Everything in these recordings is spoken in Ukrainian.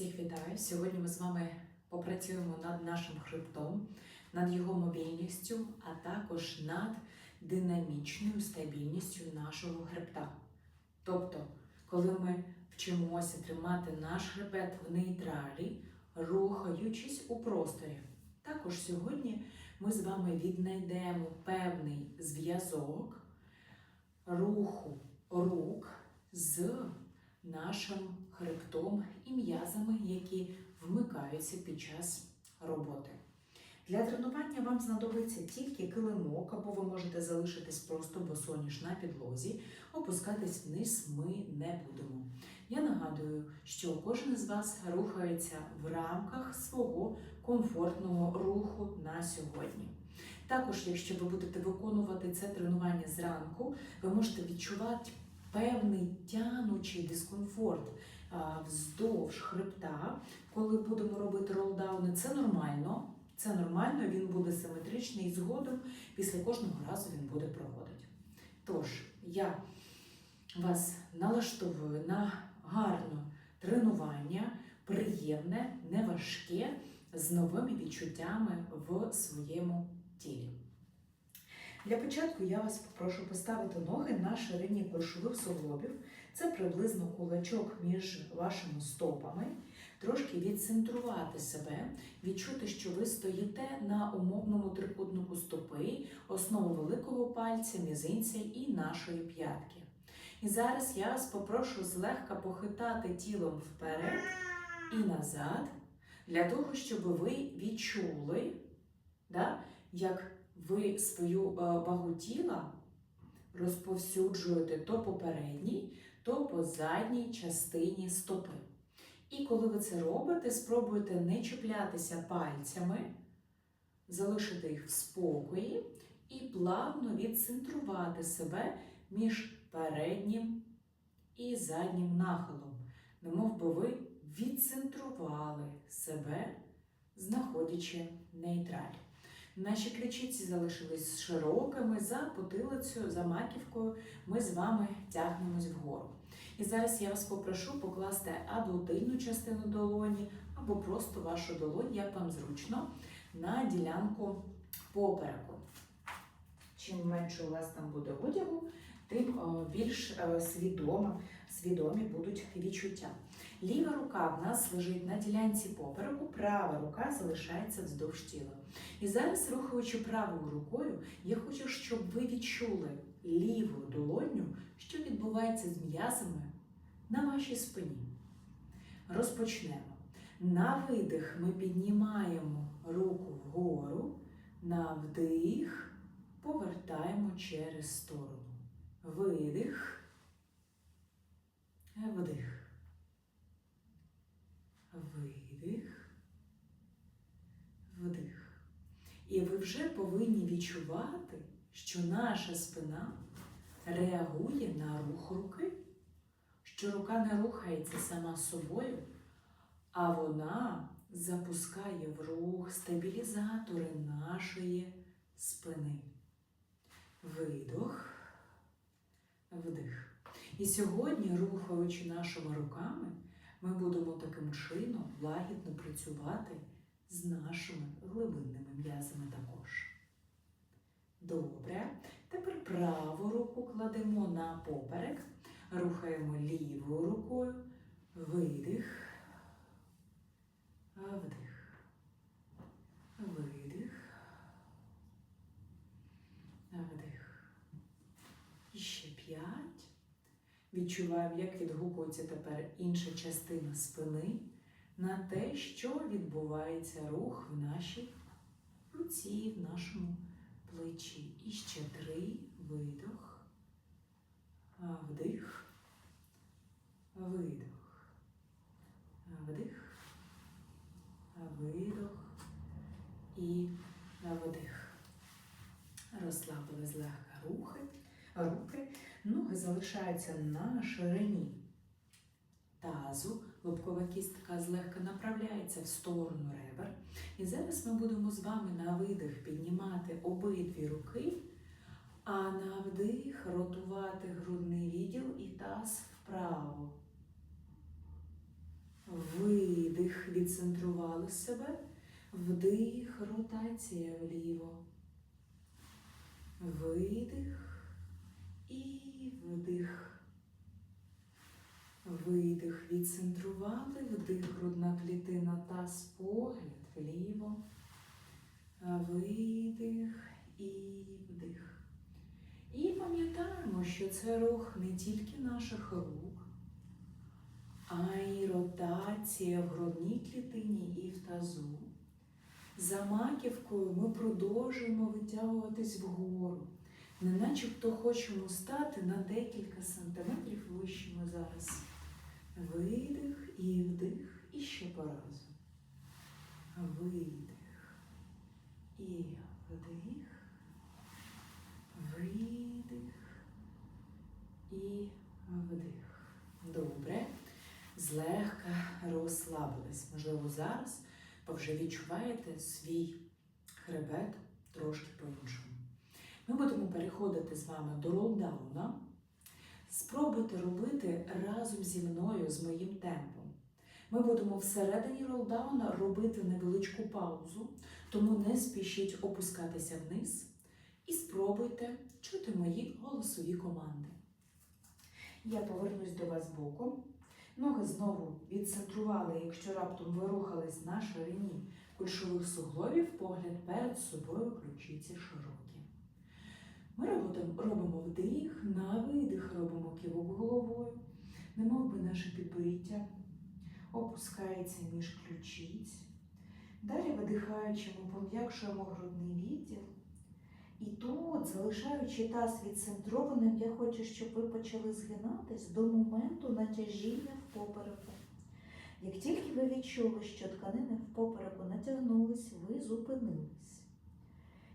Всіх вітаю! Сьогодні ми з вами попрацюємо над нашим хребтом, над його мобільністю, а також над динамічною стабільністю нашого хребта. Тобто, коли ми вчимося тримати наш хребет в нейтралі, рухаючись у просторі. Також сьогодні ми з вами віднайдемо певний зв'язок руху рук з нашим хребтом і м'язами, які вмикаються під час роботи. Для тренування вам знадобиться тільки килимок, або ви можете залишитись просто босоніж на підлозі, опускатись вниз ми не будемо. Я нагадую, що кожен з вас рухається в рамках свого комфортного руху на сьогодні. Також, якщо ви будете виконувати це тренування зранку, ви можете відчувати певний тянучий дискомфорт вздовж хребта, коли будемо робити ролдауни. Це нормально. Це нормально, він буде симетричний і згодом після кожного разу він буде проводити. Тож, я вас налаштовую на гарне тренування, приємне, неважке, з новими відчуттями в своєму тілі. Для початку я вас попрошу поставити ноги на ширині кульшових суглобів. Це приблизно кулачок між вашими стопами. Трошки відцентрувати себе, відчути, що ви стоїте на умовному трикутнику стопи, основу великого пальця, мізинця і нашої п'ятки. І зараз я вас попрошу злегка похитати тілом вперед і назад, для того, щоб ви відчули, да, як ви свою е, вагу тіла розповсюджуєте то по передній, то по задній частині стопи. І коли ви це робите, спробуйте не чіплятися пальцями, залишити їх в спокої і плавно відцентрувати себе між переднім і заднім нахилом. Немов би ви відцентрували себе, знаходячи нейтраль. Наші ключиці залишились широкими за потилицею, за маківкою. Ми з вами тягнемось вгору. І зараз я вас попрошу покласти або тильну частину долоні, або просто вашу долонь, як вам зручно, на ділянку попереку. Чим менше у вас там буде одягу, тим більш е, свідомо, свідомі будуть відчуття. Ліва рука в нас лежить на ділянці попереку, права рука залишається вздовж тіла. І зараз, рухаючи правою рукою, я хочу, щоб ви відчули лівою долоню, що відбувається з м'язами на вашій спині. Розпочнемо. На видих ми піднімаємо руку вгору, на вдих повертаємо через сторону. Видих, вдих. Видих, вдих. І ви вже повинні відчувати, що наша спина реагує на рух руки, що рука не рухається сама собою, а вона запускає в рух стабілізатори нашої спини. Видох, вдих. І сьогодні, рухаючи нашими руками, ми будемо таким чином лагідно працювати з нашими глибинними м'язами також. Добре. Тепер праву руку кладемо на поперек, рухаємо лівою рукою, видих, вдих, видих, вдих. І ще п'ять. Відчуваємо, як відгукується тепер інша частина спини на те, що відбувається рух в нашій руці, в нашому плечі. І ще три видох, вдих, видох, вдих, видох і вдих. Розслабили злегка рухи, руки. Ноги залишаються на ширині тазу, лобкова кістка злегка направляється в сторону ребер. І зараз ми будемо з вами на видих піднімати обидві руки, а на вдих ротувати грудний відділ і таз вправо. Видих. Відцентрували себе. Вдих, ротація вліво. Видих і вдих. Видих, відцентрували, вдих, грудна клітина, таз, погляд вліво. Видих і вдих. І пам'ятаємо, що це рух не тільки наших рук, а й ротація в грудній клітині і в тазу. За маківкою ми продовжуємо витягуватись вгору, не начебто хочемо стати на декілька сантиметрів вищими зараз. Видих і вдих, і ще по разу. Видих і вдих, видих і вдих. Добре. Злегка розслабились. Можливо, зараз ви вже відчуваєте свій хребет трошки по-іншому. Ми будемо переходити з вами до ролдауна. Спробуйте робити разом зі мною з моїм темпом. Ми будемо всередині ролдауна робити невеличку паузу, тому не спішіть опускатися вниз і спробуйте чути мої голосові команди. Я повернусь до вас боком. Ноги знову відцентрували, якщо раптом ви рухались на ширині кульшових суглобів, погляд перед собою ключиці широкі. Ми робимо, вдих, на видих робимо кивок головою, немов би наше підборіття опускається між ключиць. Далі видихаючи, ми пом'якшуємо грудний відділ. І тут, залишаючи таз відцентрованим, я хочу, щоб ви почали згинатись до моменту натяжіння в попереку. Як тільки ви відчули, що тканини в попереку натягнулись, ви зупинились.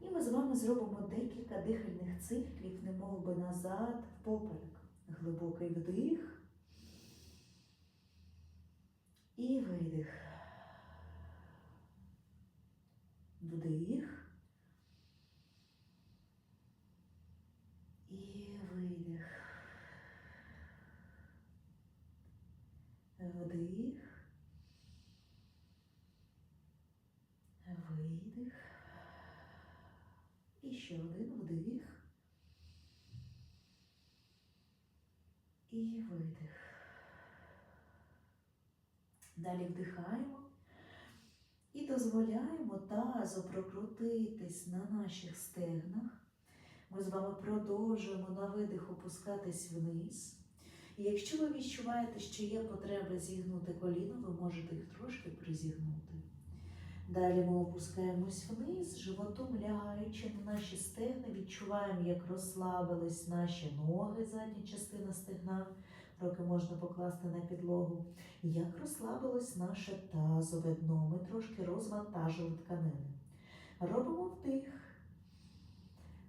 І ми з вами зробимо декілька дихальних циклів, немов би назад поперек. Глибокий вдих і видих. Вдих. І видих. Вдих. Видих. І ще один вдих. І видих. Далі вдихаємо і дозволяємо тазу прокрутитись на наших стегнах. Ми з вами продовжуємо на видих опускатись вниз. І якщо ви відчуваєте, що є потреба зігнути коліно, ви можете їх трошки призігнути. Далі ми опускаємось вниз, животом лягаючи на наші стегна, відчуваємо, як розслабились наші ноги, задня частина стегна, руки можна покласти на підлогу. Як розслабилось наше тазове дно, ми трошки розвантажили тканини. Робимо вдих.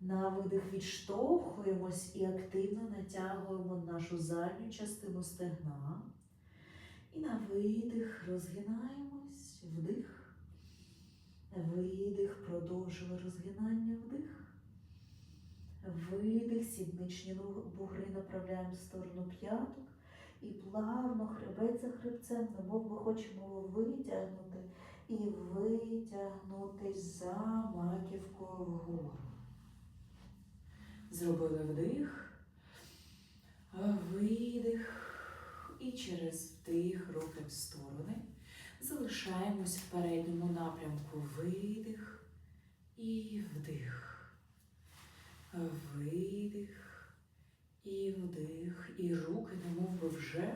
На видих відштовхуємось і активно натягуємо нашу задню частину стегна. І на видих розгинаємось, вдих. Видих, продовжили розгинання, вдих. Видих, сідничні бугри направляємо в сторону п'яток. І плавно хребет за хребцем, немов ми хочемо витягнути і витягнутись за маківкою вгору. Зробили вдих, видих. І через вдих руки в сторони. Залишаємось в передньому напрямку. Видих і вдих. Видих і вдих. І руки, немов би вже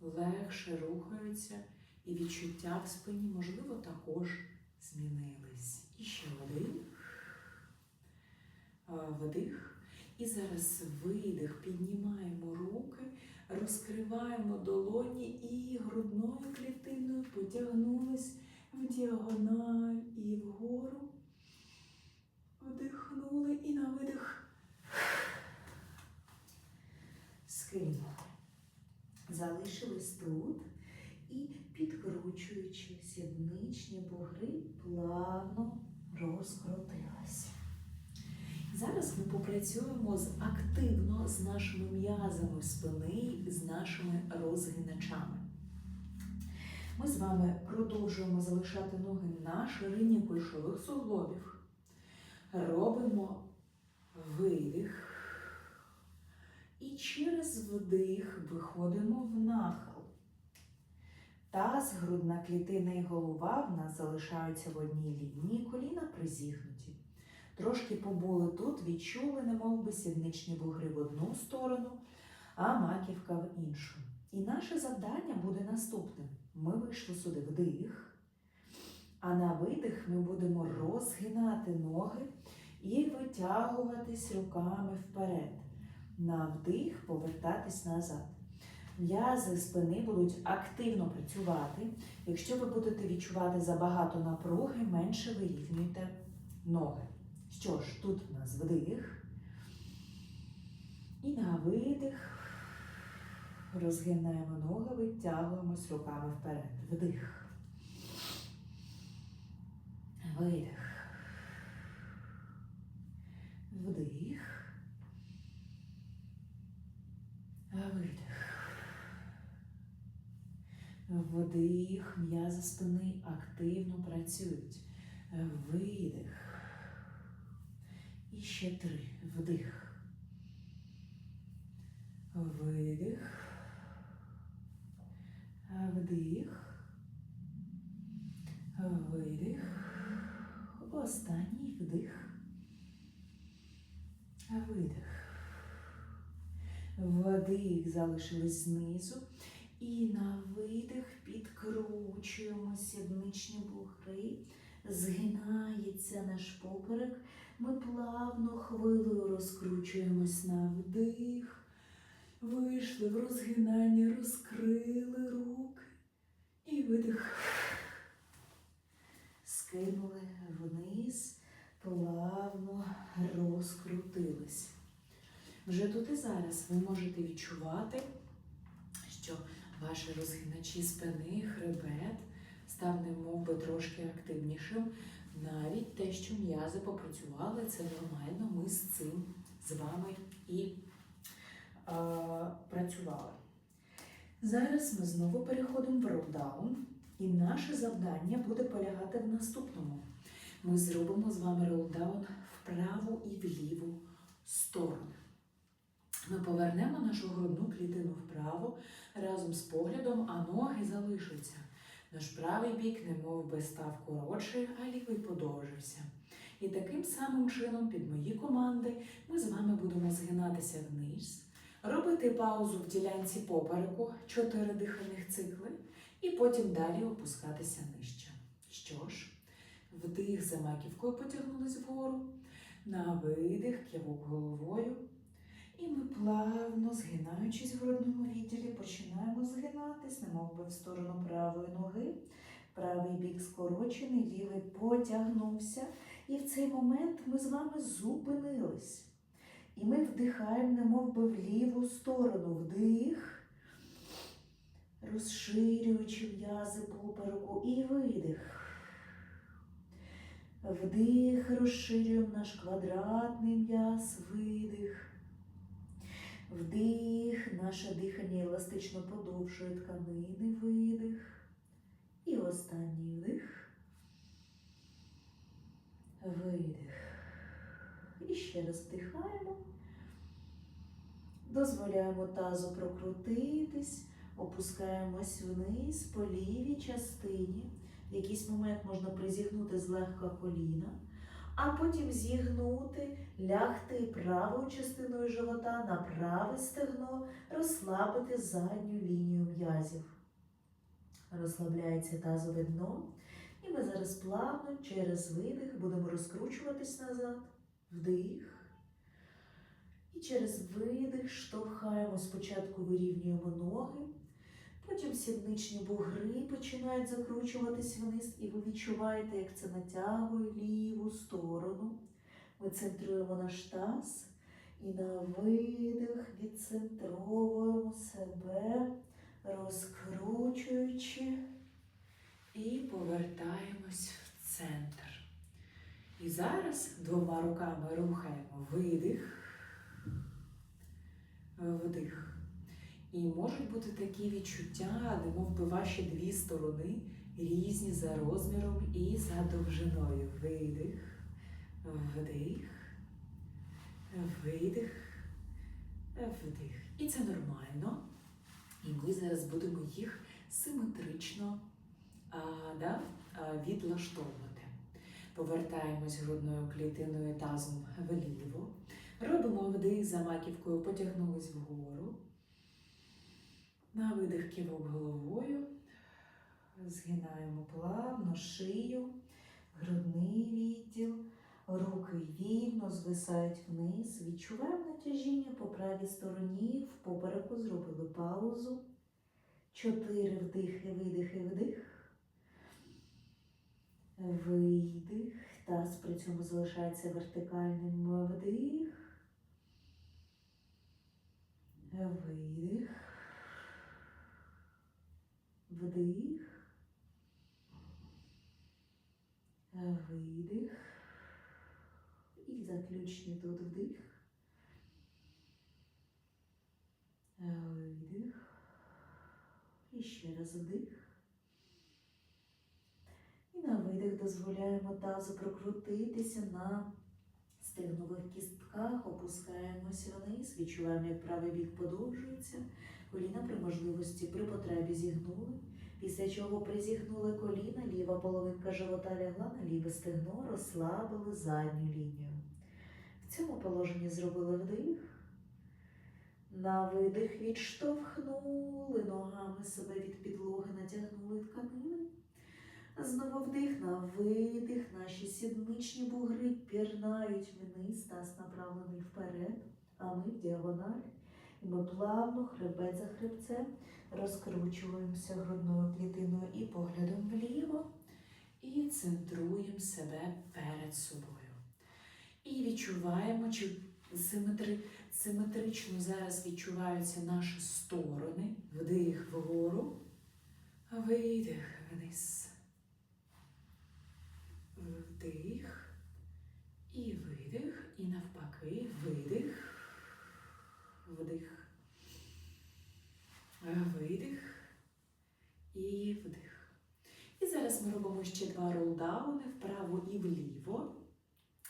легше рухаються. І відчуття в спині, можливо, також змінились. І ще вдих. Вдих. І зараз видих, піднімаємо руки, розкриваємо долоні і грудною клітиною потягнулись в діагональ і вгору. Вдихнули і на видих. Скинули. Залишились тут і підкручуючи сідничні бугри, плавно розкрутилися. Зараз ми попрацюємо з активно з нашими м'язами спини, з нашими розгиначами. Ми з вами продовжуємо залишати ноги на ширині кульшових суглобів. Робимо видих. І через вдих виходимо в нахил. Таз, грудна клітина і голова в нас залишаються в одній лінії, коліна призігнуті. Трошки побули тут, відчули, немов би сідничні бугри в одну сторону, а маківка в іншу. І наше завдання буде наступним. Ми вийшли сюди вдих, а на видих ми будемо розгинати ноги і витягуватись руками вперед. На вдих повертатись назад. М'язи спини будуть активно працювати. Якщо ви будете відчувати забагато напруги, менше вирівнюйте ноги. Що ж, тут у нас вдих. І на видих розгинаємо ноги, витягуємось руками вперед. Вдих. Видих. Вдих. Видих. Вдих, м'язи спини активно працюють. Видих. І ще три. Вдих. Видих. Вдих. Видих. Останній вдих. Видих. Вдих залишились знизу. І на видих підкручуємо сідничні бугри, згинається наш поперек. Ми плавно хвилею розкручуємось на вдих. Вийшли в розгинання, розкрили руки. І видих. Скинули вниз, плавно розкрутились. Вже тут і зараз ви можете відчувати, що ваші розгиначі спини, хребет став немов би трошки активнішим. Навіть те, що м'язи попрацювали, це нормально. Ми з цим з вами і е, працювали. Зараз ми знову переходимо в ролдаун, і наше завдання буде полягати в наступному. Ми зробимо з вами ролдаун в праву і в ліву сторону. Ми повернемо нашу грудну клітину вправо разом з поглядом, а ноги залишаться. Наш правий бік, немов би став коротший, а лівий подовжився. І таким самим чином, під мої команди, ми з вами будемо згинатися вниз, робити паузу в ділянці попереку, 4 дихальних цикли, і потім далі опускатися нижче. Що ж, вдих за маківкою потягнулись вгору, на видих, кивок головою. І ми плавно, згинаючись в грудному відділі, починаємо згинатись, немов би в сторону правої ноги. Правий бік скорочений, лівий потягнувся. І в цей момент ми з вами зупинились. І ми вдихаємо, немов би в ліву сторону. Вдих, розширюючи м'язи попереку, і видих. Вдих, розширюємо наш квадратний м'яз, видих. Вдих, наше дихання еластично подовжує тканини, видих. І останній вдих. Видих. І ще раз вдихаємо. Дозволяємо тазу прокрутитись, опускаємось вниз по лівій частині. В якийсь момент можна призігнути злегка коліна а потім зігнути, лягти правою частиною живота на праве стегно, розслабити задню лінію м'язів. Розслабляється тазове дно. І ми зараз плавно через видих будемо розкручуватись назад, вдих. І через видих штовхаємо, спочатку вирівнюємо ноги. Потім сідничні бугри починають закручуватись вниз, і ви відчуваєте, як це натягує ліву сторону. Ми центруємо наш таз і на видих відцентровуємо себе, розкручуючи і повертаємось в центр. І зараз двома руками рухаємо видих, вдих. І можуть бути такі відчуття, немов би ваші дві сторони різні за розміром і за довжиною. Видих, вдих, видих, вдих. І це нормально. І ми зараз будемо їх симетрично а, да, відлаштовувати. Повертаємось грудною клітиною тазом вліво. Робимо вдих за маківкою, потягнулись вгору. На видих кивок головою. Згинаємо плавно шию, грудний відділ, руки вільно звисають вниз. Відчуваємо натяжіння по правій стороні, в попереку зробили паузу. Чотири вдихи, видихи, вдих. Видих. Таз при цьому залишається вертикальним вдих. Видих. Вдих. Видих. І заключний тут вдих. Видих. І ще раз вдих. І на видих дозволяємо тазу прокрутитися на стегнових кістках, опускаємося вниз, відчуваємо, як правий бік подовжується. Коліна при можливості при потребі зігнули. Після чого призігнули коліна, ліва половинка живота лягла на ліве стегно, розслабили задню лінію. В цьому положенні зробили вдих. На видих відштовхнули ногами себе від підлоги, натягнули тканини. Знову вдих на видих. Наші сідничні бугри пірнають вниз, таз направлений вперед, а ми в діагональ. І ми плавно, хребет за хребцем, розкручуємося грудною клітиною і поглядом вліво. І центруємо себе перед собою. І відчуваємо, чи симетри, симетрично зараз відчуваються наші сторони. Вдих вгору, видих вниз. Вдих і видих, і навпаки, видих, вдих, видих і вдих. І зараз ми робимо ще два ролдауни вправо і вліво,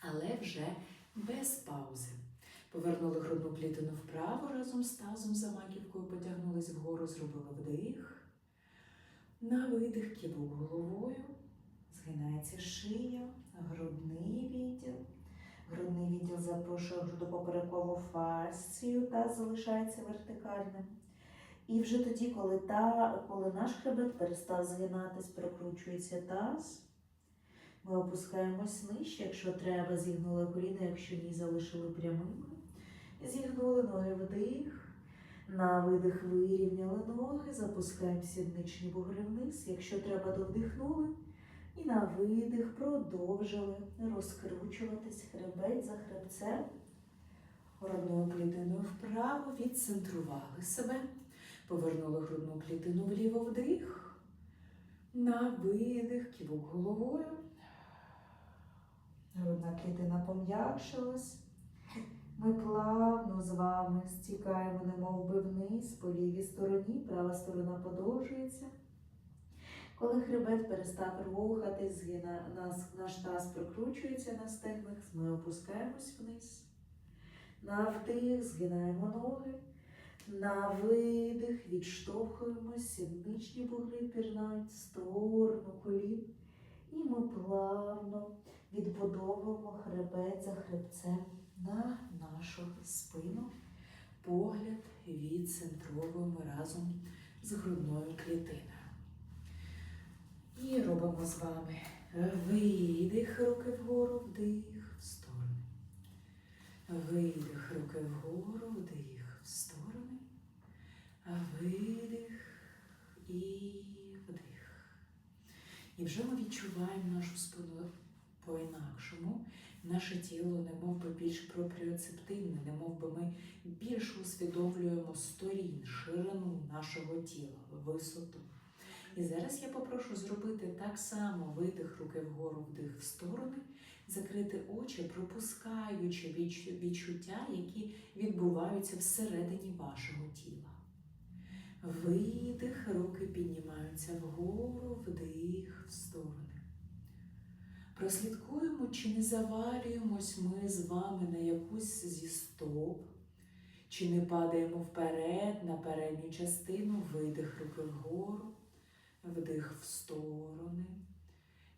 але вже без паузи. Повернули грудну клітину вправо разом з тазом за маківкою, потягнулись вгору, зробили вдих. На видих кивок головою. Згинається шия, грудний відділ. Грудний відділ запрошує грудопоперекову фасцію та залишається вертикальним. І вже тоді, коли, та, коли наш хребет перестав згинатись, прокручується таз, ми опускаємось нижче, якщо треба, зігнули коліна, якщо ні, залишили прямими. Зігнули ноги вдих. На видих вирівняли ноги, запускаємо сідничні бугри вниз. Якщо треба, довдихнули. І на видих продовжили розкручуватись хребет за хребцем. Грудною клітиною вправо відцентрували себе. Повернули грудну клітину вліво вдих. На видих, кивок головою. Грудна клітина пом'якшилась. Ми плавно з вами стікаємо, немов би вниз по лівій стороні, права сторона подовжується. Коли хребет перестав рухатись, наш таз прокручується на стегнах, ми опускаємось вниз. На вдих згинаємо ноги. На видих відштовхуємось, сідничні бугри пірнають в сторону колін. І ми плавно відбудовуємо хребет за хребцем на нашу спину. Погляд відцентровуємо разом з грудною клітиною. І робимо з вами видих, руки вгору, вдих в сторони. Видих, руки вгору, вдих в сторони. Видих і вдих. І вже ми відчуваємо нашу спину по-інакшому. Наше тіло немов би більш пропріоцептивне, немов би ми більше усвідомлюємо сторін, ширину нашого тіла, висоту. І зараз я попрошу зробити так само видих руки вгору, вдих в сторони, закрити очі, пропускаючи відчуття, які відбуваються всередині вашого тіла. Видих, руки піднімаються вгору, вдих в сторони. Прослідкуємо, чи не завалюємось ми з вами на якусь зі стоп, чи не падаємо вперед на передню частину, видих руки вгору, вдих в сторони.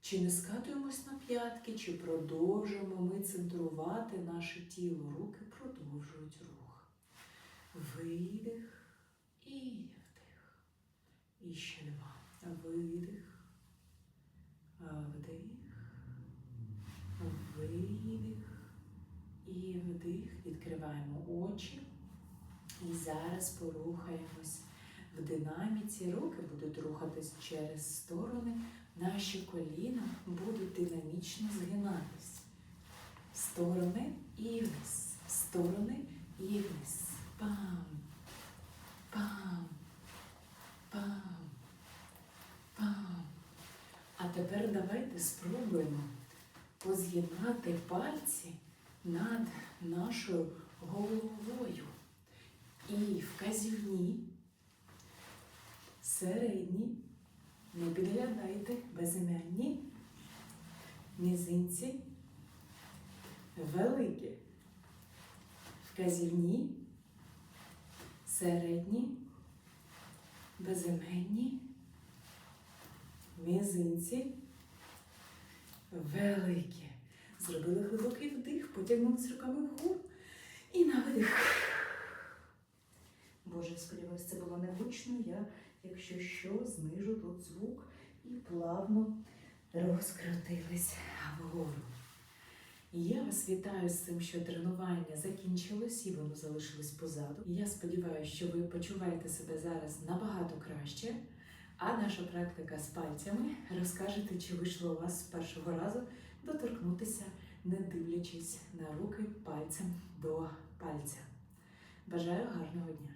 Чи не скатуємось на п'ятки, чи продовжуємо ми центрувати наше тіло. Руки продовжують рух. Видих і вдих. І ще два. Видих. Вдих. Видих. І вдих. Відкриваємо очі. І зараз порухаємось в динаміці. Руки будуть рухатись через сторони. Наші коліна будуть динамічно згинатись. Сторони і вниз. Сторони і вниз. Пам. Пам. Пам. Пам. А тепер давайте спробуємо поз'єднати пальці над нашою головою. І вказівні, середні, не підглядайте, безім'янні, мізинці, великі, вказівні, середні, безіменні, мізинці, великі. Зробили глибокий вдих, потягнулися руками вгору і на видих. Боже, сподіваюся, це було не гучно. Я, якщо що, знижу тут звук і плавно розкрутились вгору. Я вас вітаю з тим, що тренування закінчилось і воно залишилось позаду. Я сподіваюся, що ви почуваєте себе зараз набагато краще. А наша практика з пальцями розкажете, чи вийшло у вас з першого разу доторкнутися, не дивлячись на руки пальцем до пальця. Бажаю гарного дня!